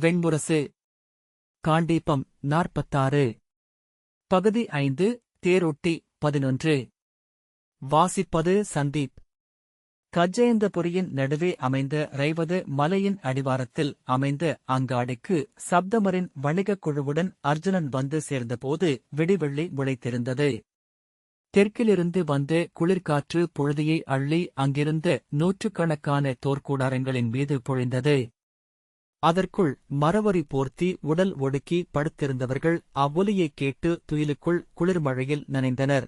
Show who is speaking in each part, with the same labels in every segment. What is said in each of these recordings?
Speaker 1: வெண்முரசு. காண்டீபம் நாற்பத்தாறு. பகுதி ஐந்து தேரொட்டி பதினொன்று. வாசிப்பது சந்தீப். கஜேந்தபுரியின் நடுவே அமைந்த ரைவது மலையின் அடிவாரத்தில் அமைந்த அங்காடிக்கு சப்தமரின் வணிகக் குழுவுடன் அர்ஜுனன் வந்து சேர்ந்தபோது விடிவெள்ளி முளைத்திருந்தது. தெற்கிலிருந்து வந்த குளிர்காற்று பொழுதியை அள்ளி அங்கிருந்த நூற்றுக்கணக்கான தோற்கூடாரங்களின் மீது பொழிந்தது. அதற்குள் மரவரி போர்த்தி உடல் ஒடுக்கி படுத்திருந்தவர்கள் அவ்வொலியைக் கேட்டு துயிலுக்குள் குளிர்மழையில் நனைந்தனர்.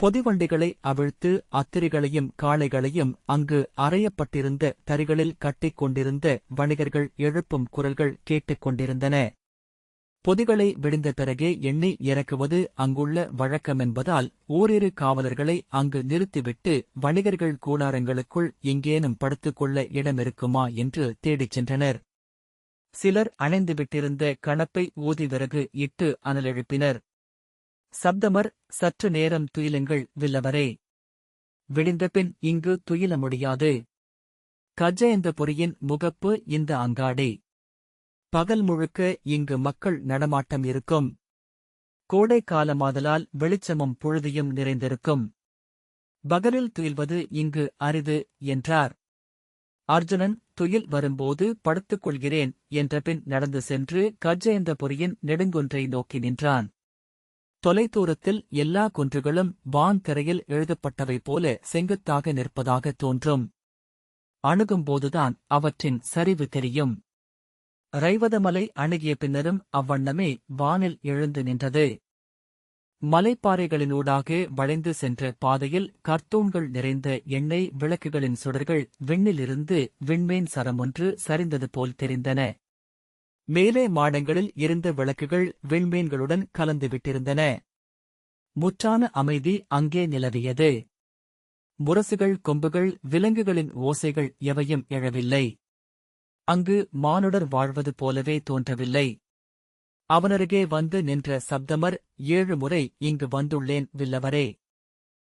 Speaker 1: பொதிவண்டிகளை அவிழ்த்து அத்திரிகளையும் காளைகளையும் அங்கு அறையப்பட்டிருந்த தறிகளில் கட்டிக் கொண்டிருந்த வணிகர்கள் எழுப்பும் குரல்கள் கேட்டுக் கொண்டிருந்தன. பொதிகளை விடிந்த பிறகே எண்ணி இறக்குவது அங்குள்ள வழக்கமென்பதால் ஓரிரு காவலர்களை அங்கு நிறுத்திவிட்டு வணிகர்கள் கூடாரங்களுக்குள் எங்கேனும் படுத்துக்கொள்ள இடமிருக்குமா என்று தேடிச் சென்றனர். சிலர் அணைந்துவிட்டிருந்த கணப்பை ஊதி விறகு இட்டு அனலெழுப்பினர். சப்தமர் சற்று நேரம் துயிலுங்கள் வில்லவரே. விடிந்தபின் இங்கு துயில முடியாது. கஜயந்தபுரியின் முகப்பு இந்த அங்காடி. பகல் முழுக்க இங்கு மக்கள் நடமாட்டம் இருக்கும். கோடை காலமாதலால் வெளிச்சமும் பொழுதியும் நிறைந்திருக்கும். பகலில் துயில்வது இங்கு அரிது என்றார். அர்ஜுனன் துயில் வரும்போது படுத்துக் கொள்கிறேன் என்றபின் நடந்து சென்று கஜயந்தபுரியின் நெடுங்குன்றை நோக்கி நின்றான். தொலைதூரத்தில் எல்லா குன்றுகளும் வான் திரையில் எழுதப்பட்டவை போல செங்குத்தாக நிற்பதாக தோன்றும். அணுகும்போதுதான் அவற்றின் சரிவு தெரியும். ரைவதமலை அணுகிய பின்னரும் அவ்வண்ணமே வானில் எழுந்து நின்றது. மலைப்பாறைகளினூடாக வளைந்து சென்ற பாதையில் கர்த்தூன்கள் நிறைந்த எண்ணெய் விளக்குகளின் சுடர்கள் விண்ணிலிருந்து விண்மீன் சரமொன்று சரிந்தது போல் தெரிந்தன. மேலே மாடங்களில் இருந்த விளக்குகள் விண்மீன்களுடன் கலந்துவிட்டிருந்தன முற்றான அமைதி அங்கே நிலவியது. முரசுகள் கொம்புகள் விலங்குகளின் ஓசைகள் எவையும் எழவில்லை. அங்கு மானுடர் வாழ்வது போலவே தோன்றவில்லை. அவனருகே வந்து நின்ற சப்தமர் ஏழு முறை இங்கு வந்துள்ளேன் வில்லவரே.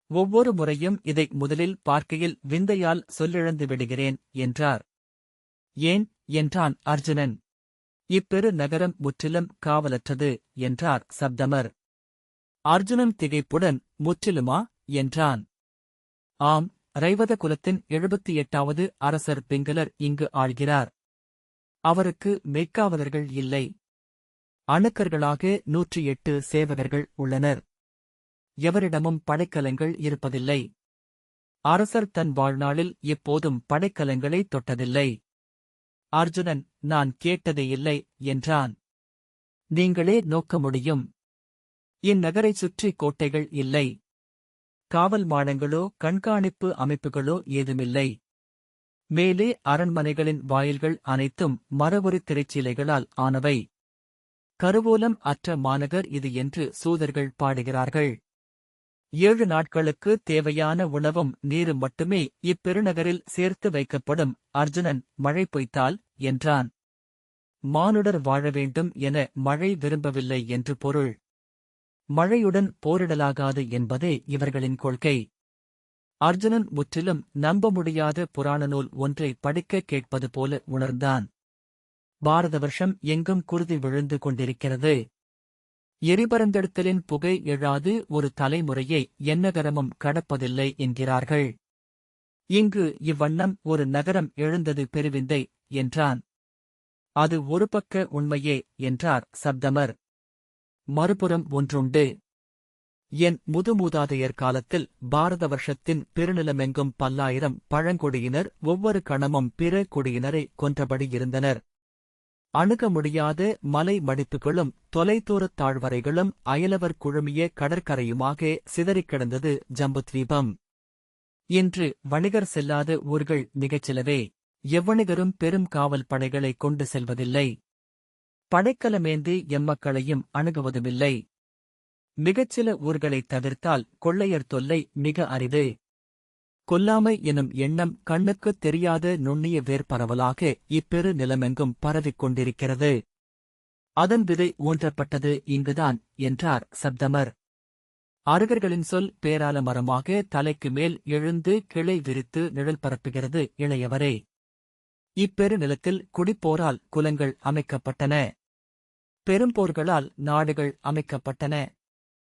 Speaker 1: ஒவ்வொரு முறையும் இதை முதலில் பார்க்கையில் விந்தையால் சொல்லிழந்து விடுகிறேன் என்றார். ஏன்? என்றான் அர்ஜுனன். இப்பெரு நகரம் முற்றிலும் காவலற்றது என்றார் சப்தமர். அர்ஜுனன் திகைப்புடன் முற்றிலுமா? என்றான். ஆம் ரைவத குலத்தின் எழுபத்தி எட்டாவது அரசர் பிங்களர் இங்கு ஆள்கிறார். அவருக்கு மெய்க்காவலர்கள் இல்லை. அணுக்கர்களாக நூற்றி எட்டு சேவகர்கள் உள்ளனர். எவரிடமும் படைக்கலங்கள் இருப்பதில்லை. அரசர் தன் வாழ்நாளில் எப்போதும் படைக்கலங்களை தொட்டதில்லை. அர்ஜுனன் நான் கேட்டதே இல்லை என்றான். நீங்களே நோக்க முடியும். இந்நகரைச் சுற்றி கோட்டைகள் இல்லை. காவல் மாடங்களோ கண்காணிப்பு அமைப்புகளோ ஏதுமில்லை. மேலே அரண்மனைகளின் வாயில்கள் அனைத்தும் மரபொரு திரைச்சீலைகளால் ஆனவை. கருவூலம் அற்ற மாநகர் இது என்று சூதர்கள் பாடுகிறார்கள். ஏழு நாட்களுக்கு தேவையான உணவும் நீரும் மட்டுமே இப்பெருநகரில் சேர்த்து வைக்கப்படும். அர்ஜுனன் மழை பொய்த்தால்? என்றான். மானுடர் வாழ வேண்டும் என மழை விரும்பவில்லை என்று பொருள். மழையுடன் போரிடலாகாது என்பதே இவர்களின் கொள்கை. அர்ஜுனன் முற்றிலும் நம்ப முடியாத புராண நூல் ஒன்றை படிக்க கேட்பது போல உணர்ந்தான். பாரத வருஷம் எங்கும் குருதி விழுந்து கொண்டிருக்கிறது. எரிபரந்தெடுத்தலின் புகை எழாது ஒரு தலைமுறையை எந்நகரமும் கடப்பதில்லை என்கிறார்கள். இங்கு இவ்வண்ணம் ஒரு நகரம் எழுந்தது பெருவிந்தை என்றான். அது ஒரு பக்க உண்மையே என்றார் சப்தமர். மறுபுறம் ஒன்றுண்டு. என் முதுமூதாதையர் காலத்தில் பாரத வருஷத்தின் பெருநிலமெங்கும் பல்லாயிரம் பழங்குடியினர் ஒவ்வொரு கணமும் பிற குடியினரை கொன்றபடி இருந்தனர். அணுக முடியாத மலை மடிப்புகளும் தொலைதூரத் தாழ்வரைகளும் அயலவர் குழுமிய கடற்கரையுமாக சிதறிக் கிடந்தது ஜம்புத்வீபம். இன்று வணிகர் செல்லாத ஊர்கள் மிகச்சிலவே எவ்வணிகரும் பெரும் காவல் படைகளை கொண்டு செல்வதில்லை. படைக்கலமேந்தி எம்மக்களையும் அணுகுவதுமில்லை. மிகச்சில ஊர்களைத் தவிர்த்தால் கொள்ளையர் தொல்லை மிக அரிது. கொல்லாமை எனும் எண்ணம் கண்ணுக்குத் தெரியாத நுண்ணிய வேர்பரவலாக இப்பெரு நிலமெங்கும் பரவிக் கொண்டிருக்கிறது அதன் விதை ஊன்றப்பட்டது இங்குதான் என்றார் சப்தமர். அருகர்களின் சொல் பேரால மரமாக தலைக்கு மேல் எழுந்து கிளை விரித்து நிழல் பரப்புகிறது இளையவரே. இப்பெருநிலத்தில் குடிப்போரால் குலங்கள் அமைக்கப்பட்டன. பெரும்போர்களால் நாடுகள் அமைக்கப்பட்டன.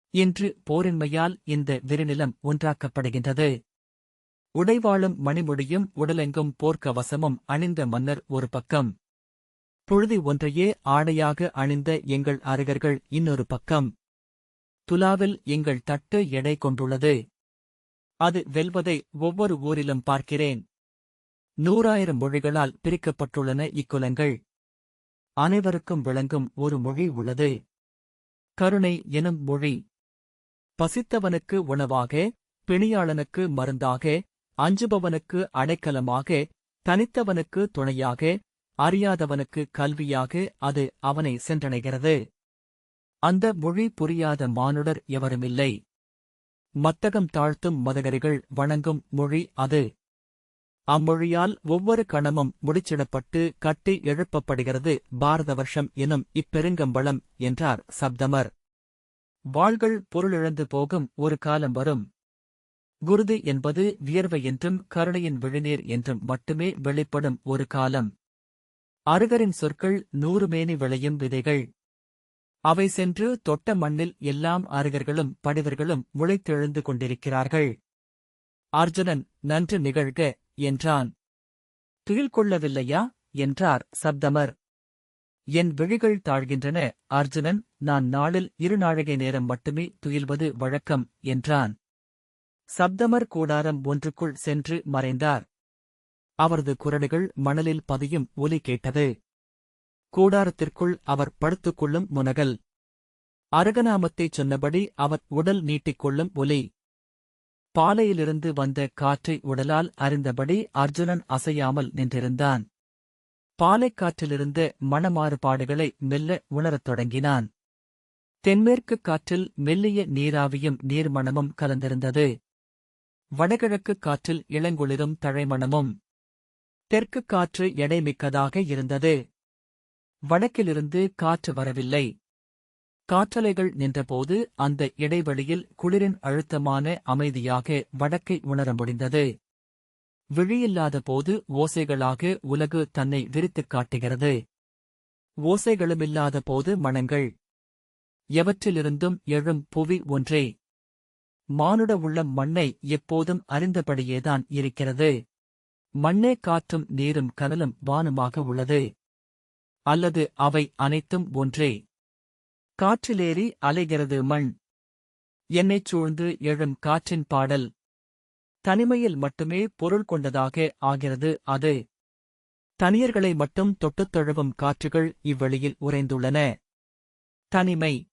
Speaker 1: இன்று போரின்மையால் இந்த விரிநிலம் ஒன்றாக்கப்படுகின்றது. உடைவாளும் மணிமுடியும் உடலெங்கும் போர்க்கவசமும் அணிந்த மன்னர் ஒரு பக்கம். புழுதி ஒன்றையே ஆடையாக அணிந்த எங்கள் அருகர்கள் இன்னொரு பக்கம். துலாவில் எங்கள் தட்டு எடை கொண்டுள்ளது. அது வெல்வதை ஒவ்வொரு ஊரிலும் பார்க்கிறேன். நூறாயிரம் மொழிகளால் பிரிக்கப்பட்டுள்ளன இக்குலங்கள். அனைவருக்கும் விளங்கும் ஒரு மொழி உள்ளது. கருணை எனும் மொழி. பசித்தவனுக்கு உணவாக பிணியாளனுக்கு மருந்தாக அஞ்சுபவனுக்கு அடைக்கலமாக தனித்தவனுக்கு துணையாக அறியாதவனுக்கு கல்வியாக அது அவனை சென்றடைகிறது. அந்த மொழி புரியாத மானுடர் எவருமில்லை. மத்தகம் தாழ்த்தும் மதகரிகள் வணங்கும் மொழி அது. அம்மொழியால் ஒவ்வொரு கணமும் முடிச்சிடப்பட்டு கட்டி எழுப்பப்படுகிறது பாரத வருஷம் எனும் இப்பெருங்கம்பளம் என்றார் சப்தமர். வாள்கள் பொருளிழந்து போகும் ஒரு காலம் வரும். குருது என்பது வியர்வை என்றும் கருணையின் விழிநீர் என்றும் மட்டுமே வெளிப்படும் ஒரு காலம். அருகரின் சொற்கள் நூறு மேனி விளையும் விதைகள். அவை சென்று தொட்ட மண்ணில் எல்லாம் அருகர்களும் படிவர்களும் முளைத்தெழுந்து கொண்டிருக்கிறார்கள். அர்ஜுனன் நன்று நிகழ்க என்றான். துயில் கொள்ளவில்லையா என்றார் சப்தமர். என் விழிகள் தாழ்கின்றன அர்ஜுனன் நான் நாளில் இரு நாழிகை நேரம் மட்டுமே துயில்வது வழக்கம் என்றான். சப்தமர் கூடாரம் ஒன்றுக்குள் சென்று மறைந்தார். அவரது குரடுகள் மணலில் பதியும் ஒலி கேட்டது. கூடாரத்திற்குள் அவர் படுத்துக்கொள்ளும் முனகல். அரகநாமத்தைச் சொன்னபடி அவர் உடல் நீட்டிக்கொள்ளும் ஒலி. பாலையிலிருந்து வந்த காற்றை உடலால் அறிந்தபடி அர்ஜுனன் அசையாமல் நின்றிருந்தான். பாலைக்காற்றிலிருந்த மணமாறுபாடுகளை மெல்ல உணரத் தொடங்கினான். தென்மேற்குக் காற்றில் மெல்லிய நீராவியும் நீர்மணமும் கலந்திருந்தது. வடகிழக்கு காற்றில் இளங்குளிரும் தழைமணமும். தெற்குக் காற்று எடைமிக்கதாக இருந்தது. வடக்கிலிருந்து காற்று வரவில்லை. காற்றலைகள் நின்றபோது அந்த இடைவெளியில் குளிரின் அழுத்தமான அமைதியாக வடக்கை உணர முடிந்தது. விழியில்லாத போது ஓசைகளாக உலகு தன்னை விரித்துக் காட்டுகிறது. ஓசைகளுமில்லாத போது மனங்கள். எவற்றிலிருந்தும் எழும் புவி ஒன்றே. மானுட உள்ளம் மண்ணை எப்போதும் அறிந்தபடியேதான் இருக்கிறது. மண்ணே காற்றும் நீரும் கடலும் வானுமாக உள்ளது. அல்லது அவை அனைத்தும் ஒன்றே. காற்றிலேறி அலைகிறது மண். என்னைச் சூழ்ந்து எழும் காற்றின் பாடல். தனிமையில் மட்டுமே பொருள் கொண்டதாக ஆகிறது அது. தனியர்களை மட்டும் தொட்டுத் தழுவும் காற்றுகள் இவ்வெளியில் உறைந்துள்ளன. தனிமை.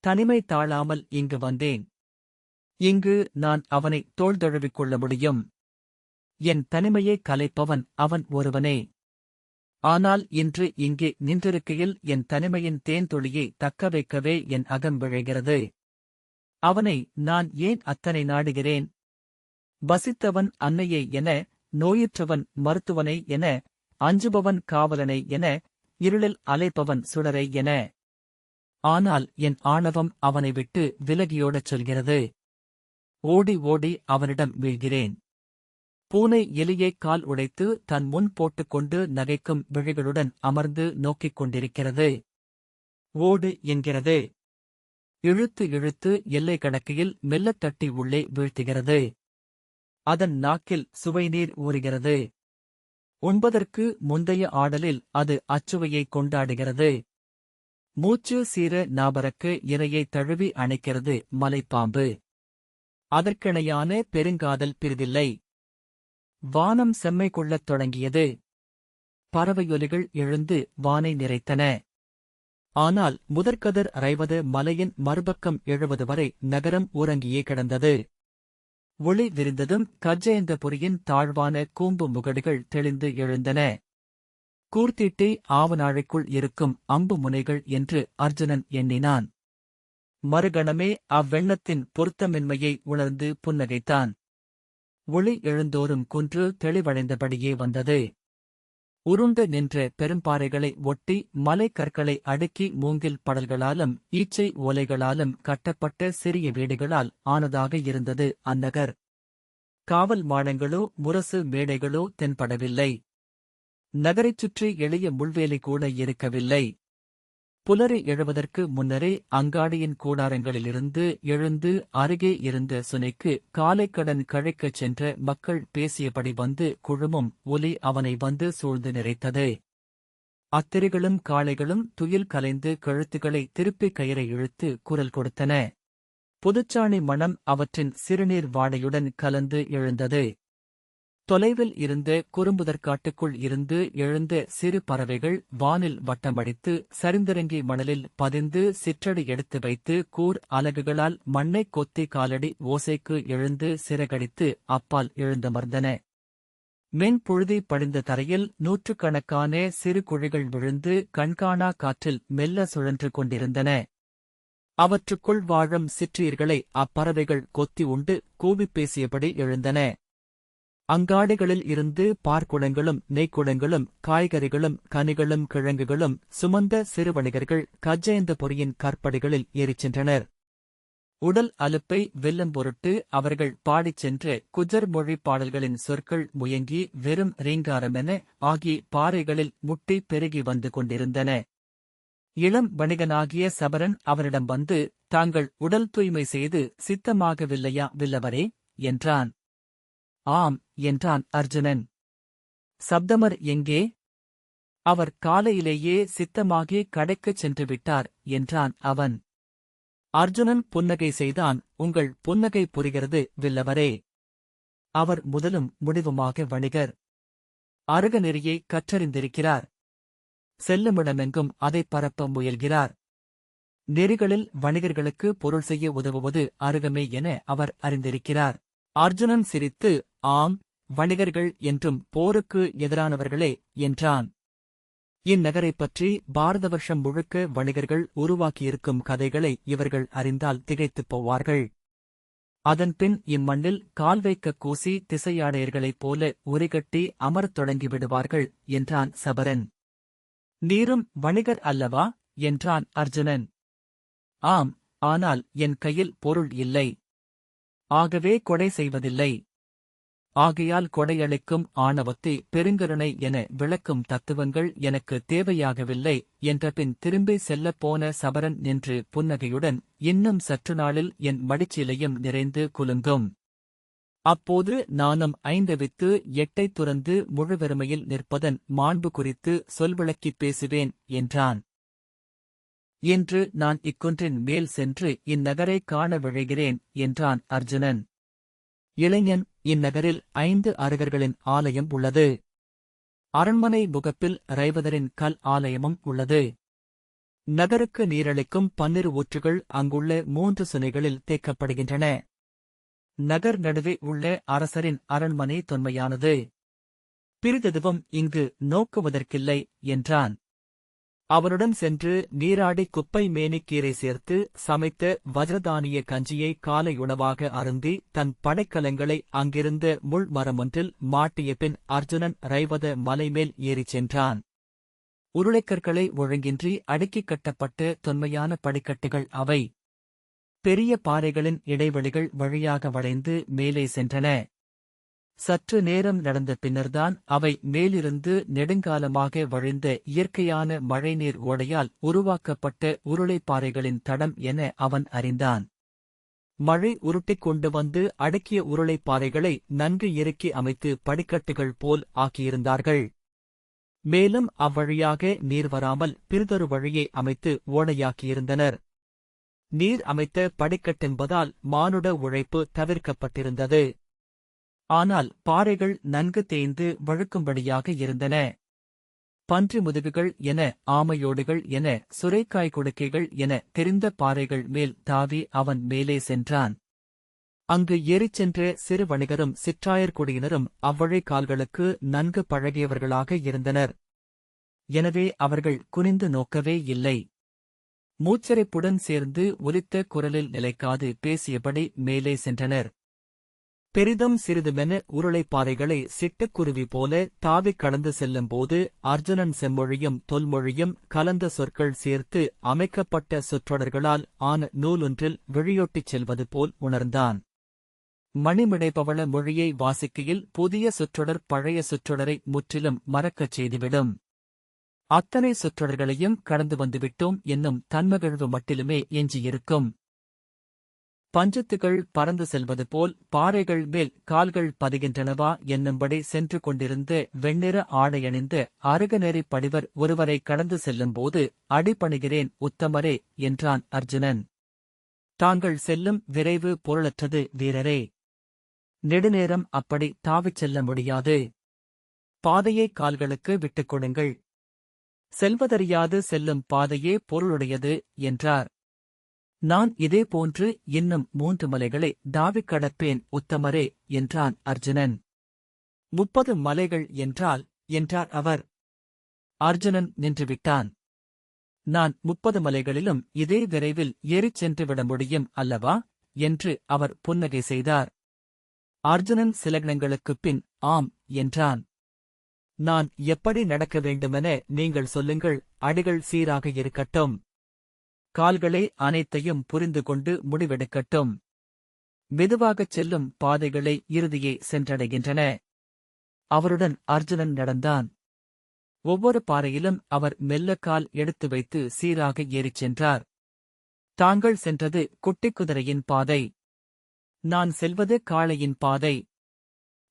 Speaker 1: தனிமை தாழாமல் இங்கு வந்தேன். இங்கு நான் அவனை தோள்தழுவிக் கொள்ள முடியும்? என் தனிமையை கலைப்பவன் அவன் ஒருவனே. ஆனால் இன்று இங்கே நின்றிருக்கையில் என் தனிமையின் தேன்தொழியை தக்க வைக்கவே என் அகம் விழைகிறது. அவனை நான் ஏன் அத்தனை நாடுகிறேன்? வசித்தவன் அன்னையை என நோயிற்றவன் மருத்துவனை என அஞ்சுபவன் காவலனை என இருளில் அலைப்பவன் சுடரை என. ஆனால் என் ஆணவம் அவனை விட்டு விலகியோடச் சொல்கிறது. ஓடி ஓடி அவனிடம் வீழ்கிறேன். பூனை எலியைக் கால் உடைத்து தன் முன் போட்டுக்கொண்டு நகைக்கும் விழிகளுடன் அமர்ந்து நோக்கிக் கொண்டிருக்கிறது. ஓடு என்கிறது. இழுத்து இழுத்து எல்லை கணக்கையில் மெல்லத் தட்டி உள்ளே வீழ்த்துகிறது. அதன் நாக்கில் சுவைநீர் ஊறுகிறது. உண்பதற்கு முந்தைய ஆடலில் அது அச்சுவையைக் கொண்டாடுகிறது. மூச்சு சீர நாபரக்கு இரையை தழுவி அணைக்கிறது மலைப்பாம்பு. அதற்கிணையான பெருங்காதல் பிரிதில்லை வானம் செம்மை கொள்ளத் தொடங்கியது. பறவையொலிகள் எழுந்து வானை நிறைத்தன. ஆனால் முதற்கதிர் அறைவது மலையின் மறுபக்கம் எழுவது வரை நகரம் உறங்கியே கிடந்தது. ஒளி விரிந்ததும் கஜ்ஜயந்தபுரியின் தாழ்வான கூம்பு முகடுகள் தெளிந்து எழுந்தன. கூர்த்திட்டி ஆவநாழைக்குள் இருக்கும் அம்பு முனைகள் என்று அர்ஜுனன் எண்ணினான். மறுகணமே அவ்வெண்ணத்தின் பொருத்தமின்மையை உணர்ந்து புன்னகைத்தான். ஒளி எழுந்தோறும் குன்று தெளிவடைந்தபடியே வந்தது. உருண்டு நின்ற பெரும்பாறைகளை ஒட்டி மலைக்கற்களை அடுக்கி மூங்கில் படல்களாலும் ஈச்சை ஓலைகளாலும் கட்டப்பட்ட சிறிய வீடுகளால் ஆனதாக இருந்தது அந்நகர். காவல் மாடங்களோ முரசு மேடைகளோ தென்படவில்லை. நகரைச் சுற்றி எளிய முள்வேலி கூட இருக்கவில்லை. புலரி எழுவதற்கு முன்னரே அங்காடியின் கூடாரங்களிலிருந்து எழுந்து அருகே இருந்த சுனைக்கு காலைக்கடன் கழைக்கச் சென்ற மக்கள் பேசியபடி வந்து குழுமும் ஒலி அவனை வந்து சூழ்ந்து நிறைத்தது. அத்திரிகளும் காளைகளும் துயில் கலைந்து கழுத்துகளை திருப்பி கயிறை இழுத்து குரல் கொடுத்தன. புதுச்சாணி மணம் அவற்றின் சிறுநீர் வாடையுடன் கலந்து எழுந்தது. தொலைவில் இருந்து குறும்புதற்காட்டுக்குள் இருந்து எழுந்த சிறு பறவைகள் வானில் வட்டமடித்து சரிந்திறங்கி மணலில் பதிந்து சிற்றடி எடுத்து வைத்து கூர் அலகுகளால் மண்ணைக் கொத்தி காலடி ஓசைக்கு எழுந்து சிறகடித்து அப்பால் எழுந்தமர்ந்தன மென்புழுதி படிந்த தரையில் நூற்றுக்கணக்கான சிறு குழிகள் விழுந்து கண்காணா காற்றில் மெல்ல சுழன்று கொண்டிருந்தன. அவற்றுக்குள் வாழும் சிற்றீர்களை அப்பறவைகள் கொத்தி உண்டு கூவிப் பேசியபடி எழுந்தன. அங்காடிகளில் இருந்து பார்க்குளங்களும் நெய்க்குளங்களும் காய்கறிகளும் கனிகளும் கிழங்குகளும் சுமந்த சிறு வணிகர்கள் கஜ்ஜயந்த பொறியின் கற்படிகளில் ஏறிச் சென்றனர் உடல் அலுப்பை வெல்லும் பொருட்டு அவர்கள் பாடிச் சென்ற குஜர் மொழி பாடல்களின் சொற்கள் முயங்கி வெறும் ரீங்காரமென ஆகி பாறைகளில் முட்டி பெருகி வந்து கொண்டிருந்தன. இளம் வணிகனாகிய சபரன் அவரிடம் வந்து தாங்கள் உடல் தூய்மை செய்து சித்தமாகவில்லையா வில்லவரே? என்றான். ஆம் என்றான் அர்ஜுனன். சப்தமர் எங்கே? அவர் காலையிலேயே சித்தமாகி கடைக்குச் சென்று விட்டார் என்றான் அவன். அர்ஜுனன் புன்னகை செய்தான் உங்கள் புன்னகை புரிகிறது வில்லவரே. அவர் முதலும் முடிவுமாக வணிகர். அருகநெறியை கற்றறிந்திருக்கிறார். செல்லுமிடமெங்கும் அதை பரப்ப முயல்கிறார். நெறிகளில் வணிகர்களுக்கு பொருள் செய்ய உதவுவது அருகமே என அவர் அறிந்திருக்கிறார். அர்ஜுனன் சிரித்து ஆம் வணிகர்கள் என்றும் போருக்கு எதிரானவர்களே என்றான். இந்நகரைப் பற்றி பாரத வருஷம் முழுக்க வணிகர்கள் உருவாக்கியிருக்கும் கதைகளை இவர்கள் அறிந்தால் திகைத்துப் போவார்கள். அதன்பின் இம்மண்ணில் கால் வைக்க கூசி திசையாடையர்களைப் போல உரிகட்டி அமரத் தொடங்கி விடுவார்கள் என்றான் சபரன். நீரும் வணிகர் அல்லவா? என்றான் அர்ஜுனன். ஆம் ஆனால் என் கையில் பொருள் இல்லை. ஆகவே கொடை செய்வதில்லை. ஆகையால் கொடையளிக்கும் ஆணவத்தை பெருங்கருணை என விளக்கும் தத்துவங்கள் எனக்கு தேவையாகவில்லை. என்றபின் திரும்பி செல்லப் போன சபரன் நின்று புன்னகையுடன் இன்னும் சற்று நாளில் என் மடிச்சிலையும் நிறைந்து குலுங்கும். அப்போது நானும் ஐந்தவித்து எட்டை துறந்து முழுவெருமையில் நிற்பதன் மாண்பு குறித்து சொல்விளக்கிப் பேசுவேன் என்றான். இன்று நான் இக்குன்றின் மேல் சென்று இந்நகரை காண விழைகிறேன் என்றான் அர்ஜுனன். இளைஞன் இந்நகரில் ஐந்து அரகர்களின் ஆலயம் உள்ளது. அரண்மனை முகப்பில் ரைவதரின் கல் ஆலயமும் உள்ளது. நகருக்கு நீரளிக்கும் பன்னிரு ஊற்றுகள் அங்குள்ள மூன்று சுனைகளில் தேக்கப்படுகின்றன. நகர் நடுவே உள்ள அரசரின் அரண்மனை தொன்மையானது. பிறிதெதுவும் இங்கு நோக்குவதற்கில்லை என்றான். அவனுடன் சென்று நீராடி குப்பை மேனிக்கீரை சேர்த்து சமைத்த வஜ்ரதானிய கஞ்சியை காலை உணவாக அருந்தி தன் படைக்கலங்களை அங்கிருந்த முள் மரமொன்றில் மாட்டிய பின் அர்ஜுனன் ரைவத மலைமேல் ஏறிச் சென்றான். உருளைக்கற்களை ஒழுங்கின்றி அடுக்கிக் கட்டப்பட்ட தொன்மையான படிக்கட்டுகள் அவை. பெரிய பாறைகளின் இடைவெளிகள் வழியாக வளைந்து மேலே சென்றன. சற்று நேரம் நடந்த பின்னர்தான் அவை மேலிருந்து நெடுங்காலமாக வழிந்த இயற்கையான மழைநீர் ஓடையால் உருவாக்கப்பட்ட உருளைப்பாறைகளின் தடம் என அவன் அறிந்தான். மழை உருட்டிக் கொண்டு வந்து அடக்கிய உருளைப்பாறைகளை நன்கு இறுக்கி அமைத்து படிக்கட்டுகள் போல் ஆக்கியிருந்தார்கள். மேலும் அவ்வழியாக நீர் வராமல் பிறிதொரு வழியை அமைத்து ஓடையாக்கியிருந்தனர். நீர் அமைத்த படிக்கட்டென்பதால் மானுட உழைப்பு தவிர்க்கப்பட்டிருந்தது. ஆனால் பாறைகள் நன்கு தேய்ந்து வழுக்கும்படியாக இருந்தன. பன்றி முதுகுகள் என ஆமையோடுகள் என சுரைக்காய் கொடுக்கைகள் என தெரிந்த பாறைகள் மேல் தாவி அவன் மேலே சென்றான். அங்கு ஏறிச் சென்ற சிறு வணிகரும் சிற்றாயர்குடியினரும் அவ்வழை கால்களுக்கு நன்கு பழகியவர்களாக இருந்தனர். எனவே அவர்கள் குனிந்து நோக்கவே இல்லை. மூச்சரைப்புடன் சேர்ந்து ஒலித்த குரலில் நிலைக்காது பேசியபடி மேலே சென்றனர். பெரிதும் சிறிதுமென உருளைப்பாறைகளை சிட்டுக்குருவி போல தாவிக் கடந்து செல்லும்போது அர்ஜுனன் செம்மொழியும் தொல்மொழியும் கலந்த சொற்கள் சேர்த்து அமைக்கப்பட்ட சொற்றொடர்களால் ஆன நூலொன்றில் விழியொட்டிச் செல்வது போல் உணர்ந்தான். மணிமிடைபவள மொழியை வாசிக்கையில் புதிய சொற்றொடர் பழைய சொற்றொடரை முற்றிலும் மறக்கச் செய்துவிடும். அத்தனை சொற்றொடர்களையும் கடந்து வந்துவிட்டோம் என்னும் தன்மகிழ்வு மட்டிலுமே எஞ்சியிருக்கும். பஞ்சத்துகள் பறந்து செல்வது போல் பாறைகள் மேல் கால்கள் பதிகின்றனவா என்னும்படி சென்று கொண்டிருந்து வெண்ணிற ஆடையணிந்த அருகநெறி படிவர் ஒருவரை கடந்து செல்லும்போது அடிபணிகிறேன் உத்தமரே என்றான் அர்ஜுனன். தாங்கள் செல்லும் விரைவு பொருளற்றது வீரரே. நெடுநேரம் அப்படி தாவிச் செல்ல முடியாது. பாதையை கால்களுக்கு விட்டுக் கொடுங்கள். செல்வதறியாது செல்லும் பாதையே பொருளுடையது என்றார். நான் இதேபோன்று இன்னும் மூன்று மலைகளை தாவிக் கடப்பேன் உத்தமரே என்றான் அர்ஜுனன். முப்பது மலைகள் என்றால் என்றார் அவர். அர்ஜுனன் நின்றுவிட்டான். நான் முப்பது மலைகளிலும் இதே விரைவில் ஏறிச் சென்று விட முடியும் அல்லவா என்று அவர் புன்னகை செய்தார். அர்ஜுனன் சிலகணங்களுக்குப் பின் ஆம் என்றான். நான் எப்படி நடக்க வேண்டுமென நீங்கள் சொல்லுங்கள் அடிகள் சீராக இருக்கட்டும். கால்களே அனைத்தையும் புரிந்து கொண்டு முடிவெடுக்கட்டும். மெதுவாகச் செல்லும் பாதைகளை இறுதியே சென்றடைகின்றன. அவருடன் அர்ஜுனன் நடந்தான். ஒவ்வொரு பாறையிலும் அவர் மெல்ல கால் எடுத்து வைத்து சீராக ஏறிச் சென்றார். தாங்கள் சென்றது குட்டிக் குதிரையின் பாதை. நான் செல்வது காளையின் பாதை.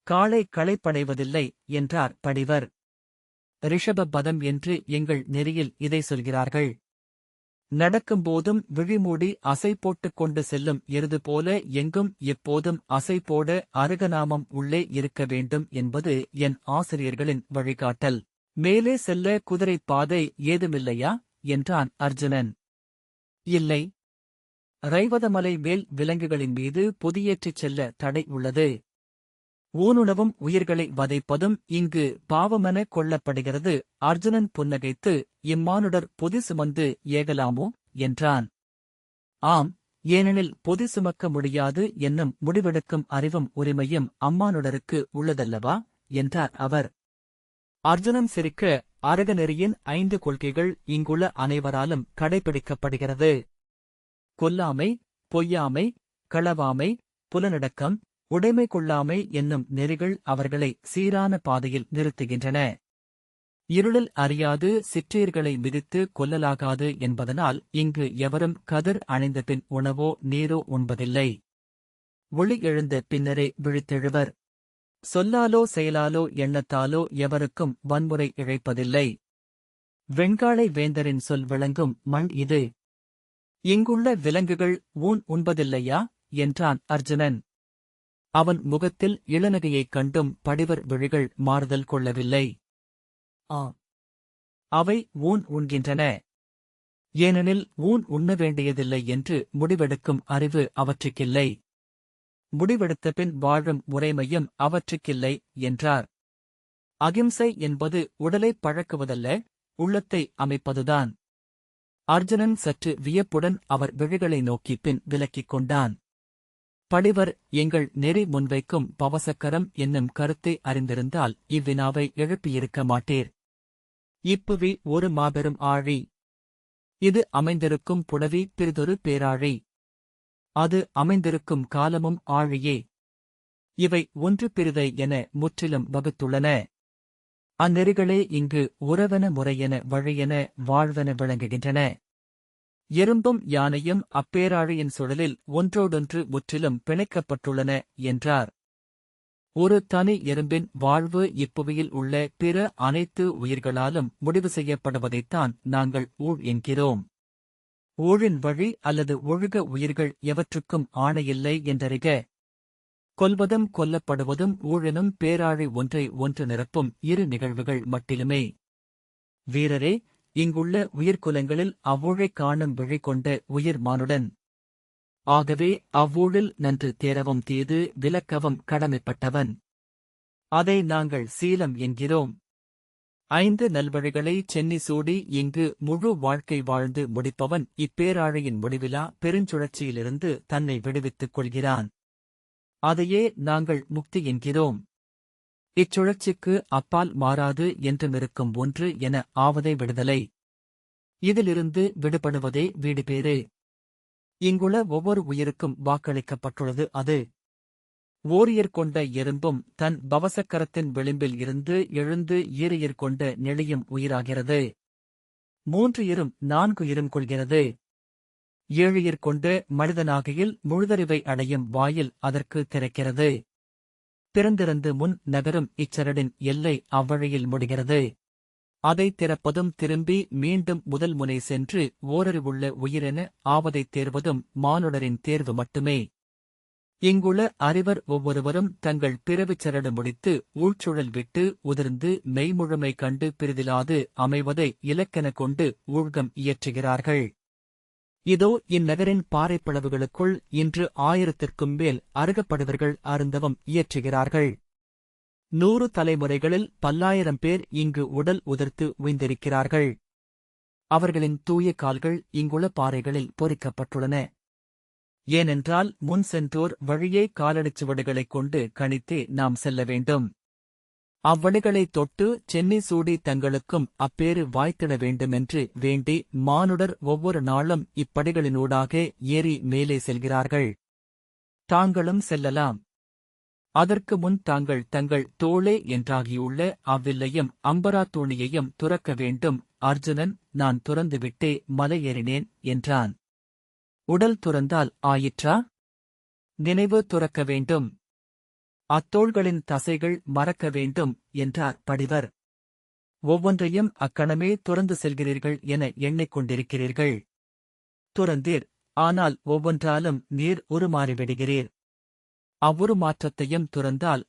Speaker 1: காளை களைப்படைவதில்லை என்றார் படிவர். ரிஷப பதம் என்று எங்கள் நெறியில் இதை சொல்கிறார்கள். நடக்கும்போதும் விழிமூடி அசை போட்டுக் கொண்டு செல்லும் எருது போல எங்கும் எப்போதும் அசை போட அருகநாமம் உள்ளே இருக்க வேண்டும் என்பது என் ஆசிரியர்களின் வழிகாட்டல். மேலே செல்ல குதிரை பாதை ஏதுமில்லையா? என்றான் அர்ஜுனன். இல்லை. ரைவதமலை மேல் விலங்குகளின் மீது புதியேற்றிச் செல்ல தடை உள்ளது. ஊனுணவும் உயிர்களை வதைப்பதும் இங்கு பாவமென கொள்ளப்படுகிறது. அர்ஜுனன் புன்னகைத்து இம்மானுடர் பொதி சுமந்து ஏகலாமோ? என்றான். ஆம் ஏனெனில் பொதி சுமக்க முடியாது என்னும் முடிவெடுக்கும் அறிவும் உரிமையும் அம்மானுடருக்கு உள்ளதல்லவா? என்றார் அவர். அர்ஜுனன் சிரிக்க அரகநெறியின் ஐந்து கொள்கைகள் இங்குள்ள அனைவராலும் கடைபிடிக்கப்படுகிறது. கொல்லாமை பொய்யாமை களவாமை புலனடக்கம் உடைமை கொள்ளாமை என்னும் நெறிகள் அவர்களை சீரான பாதையில் நிறுத்துகின்றன. இருளில் அறியாது சிற்றீர்களை மிதித்து கொல்லலாகாது என்பதனால் இங்கு எவரும் கதிர் அணைந்தபின் உணவோ நீரோ உண்பதில்லை. ஒளி எழுந்த பின்னரே விழித்தெழுவர். சொல்லாலோ செயலாலோ எண்ணத்தாலோ எவருக்கும் வன்முறை இழைப்பதில்லை. வெண்காளை வேந்தரின் சொல் விளங்கும் மண் இது. இங்குள்ள விலங்குகள் ஊன் உண்பதில்லையா? என்றான் அர்ஜுனன். அவன் முகத்தில் இளநகையைக் கண்டும் படிவர் விழிகள் மாறுதல் கொள்ளவில்லை. ஆ அவை ஊன் உண்கின்றன. ஏனெனில் ஊன் உண்ண வேண்டியதில்லை என்று முடிவெடுக்கும் அறிவு அவற்றுக்கில்லை. முடிவெடுத்த பின் வாழும் முறைமையும் அவற்றுக்கில்லை என்றார். அகிம்சை என்பது உடலை பழக்குவதல்ல உள்ளத்தை அமைப்பதுதான். அர்ஜுனன் சற்று வியப்புடன் அவர் விழிகளை நோக்கி பின் விலக்கிக் கொண்டான். படிவர் எங்கள் நெறி முன்வைக்கும் பவசக்கரம் என்னும் கருத்தை அறிந்திருந்தால் இவ்வினாவை எழுப்பியிருக்க மாட்டீர். இப்புவி ஒரு மாபெரும் ஆழி. இது அமைந்திருக்கும் புடவி பிறிதொரு பேராழி. அது அமைந்திருக்கும் காலமும் ஆழியே. இவை ஒன்று பிரிதை என முற்றிலும் வகுத்துள்ளன. அந்நெறிகளே இங்கு உறவன முறையென வழியென வாழ்வென விளங்குகின்றன. எறும்பும் யானையும் அப்பேராழியின் சுழலில் ஒன்றோடொன்று முற்றிலும் பிணைக்கப்பட்டுள்ளன என்றார். ஒரு தனி எறும்பின் வாழ்வு இப்புவியில் உள்ள பிற அனைத்து உயிர்களாலும் முடிவு செய்யப்படுவதைத்தான் நாங்கள் ஊழ் என்கிறோம். ஊழின் வழி அல்லது ஒழுக உயிர்கள் எவற்றுக்கும் ஆணையில்லை என்றறிக. கொல்வதும் கொல்லப்படுவதும் ஊழெனும் பேராழி ஒன்றை ஒன்று நிரப்பும் இரு நிகழ்வுகள் மட்டிலுமே வீரரே இங்குள்ள உயிர்க்குலங்களில் அவ்வூழைக் காணும் விழி கொண்ட உயிர் மானுடன் ஆகவே அவ்வூழில் நன்று தேரவும் தீது விலக்கவும் கடமைப்பட்டவன். அதை நாங்கள் சீலம் என்கிறோம். ஐந்து நல்வழிகளை சென்னி சூடி இங்கு முழு வாழ்க்கை வாழ்ந்து முடிப்பவன் இப்பேராழையின் முடிவிலா பெருஞ்சுழற்சியிலிருந்து தன்னை விடுவித்துக் கொள்கிறான். அதையே நாங்கள் முக்தி என்கிறோம். இச்சுழற்சிக்கு அப்பால் மாறாது என்றுமிருக்கும் ஒன்று என ஆவதை விடுதலை. இதிலிருந்து விடுபடுவதே வீடு பேறு. இங்குள்ள ஒவ்வொரு உயிருக்கும் வாக்களிக்கப்பட்டுள்ளது அது. ஓரியர் கொண்ட எறும்பும் தன் பவசக்கரத்தின் விளிம்பில் இருந்து எழுந்து ஈரையர் கொண்ட நெளியும் உயிராகிறது. மூன்று இரும் நான்கு இரும் கொள்கிறது. ஏழு கொண்டு மனிதனாகையில் முழுதறிவை அடையும் வாயில் அதற்கு திறக்கிறது. பிறந்திருந்து முன் நகரும் இச்சரடின் எல்லை அவ்வழியில் முடிகிறது. அதை திறப்பதும் திரும்பி மீண்டும் முதல் முனை சென்று ஓரறிவுள்ள உயிரென ஆவதைத் தேர்வதும் மானுடரின் தேர்வு மட்டுமே. இங்குள்ள அறிவர் ஒவ்வொருவரும் தங்கள் பிறவிச் சரடு முடித்து ஊழ்ச்சுழல் விட்டு உதிர்ந்து மெய்முழுமை கண்டு பிரிதிலாது அமைவதை இலக்கென கொண்டு ஊழ்கம் இயற்றுகிறார்கள். இதோ இந்நகரின் பாறைப்பளவுகளுக்குள் இன்று ஆயிரத்திற்கும் மேல் அருகப்படுவர்கள் அருந்தவம் இயற்றுகிறார்கள். நூறு தலைமுறைகளில் பல்லாயிரம் பேர் இங்கு உடல் உதிர்த்து உய்ந்திருக்கிறார்கள். அவர்களின் தூய கால்கள் இங்குள்ள பாறைகளில் பொறிக்கப்பட்டுள்ளன. ஏனென்றால் முன் சென்றோர் வழியே காலடிச்சுவடுகளைக் கொண்டு கணித்தே நாம் செல்ல வேண்டும். அவ்வழிகளைத் தொட்டு சென்னி சூடி தங்களுக்கும் அப்பேறு வாய்த்திட வேண்டுமென்று வேண்டி மானுடர் ஒவ்வொரு நாளும் இப்படிகளினூடாக ஏறி மேலே செல்கிறார்கள். தாங்களும் செல்லலாம். அதற்கு முன் தாங்கள் தங்கள் தோளே என்றாகியுள்ள அவ்வில்லையும் அம்பராதோணியையும் துறக்க வேண்டும். அர்ஜுனன் நான் துறந்துவிட்டே மலையேறினேன் என்றான். உடல் துறந்தால் ஆயிற்றா? நினைவு துறக்க வேண்டும். அத்தோள்களின் தசைகள் மறக்க வேண்டும் என்றார் படிவர். ஒவ்வொன்றையும் அக்கணமே துறந்து செல்கிறீர்கள் என எண்ணிக் கொண்டிருக்கிறீர்கள். துறந்தீர் ஆனால் ஒவ்வொன்றாலும் நீர் உருமாறிவிடுகிறீர். அவ்வுரு மாற்றத்தையும் துறந்தால்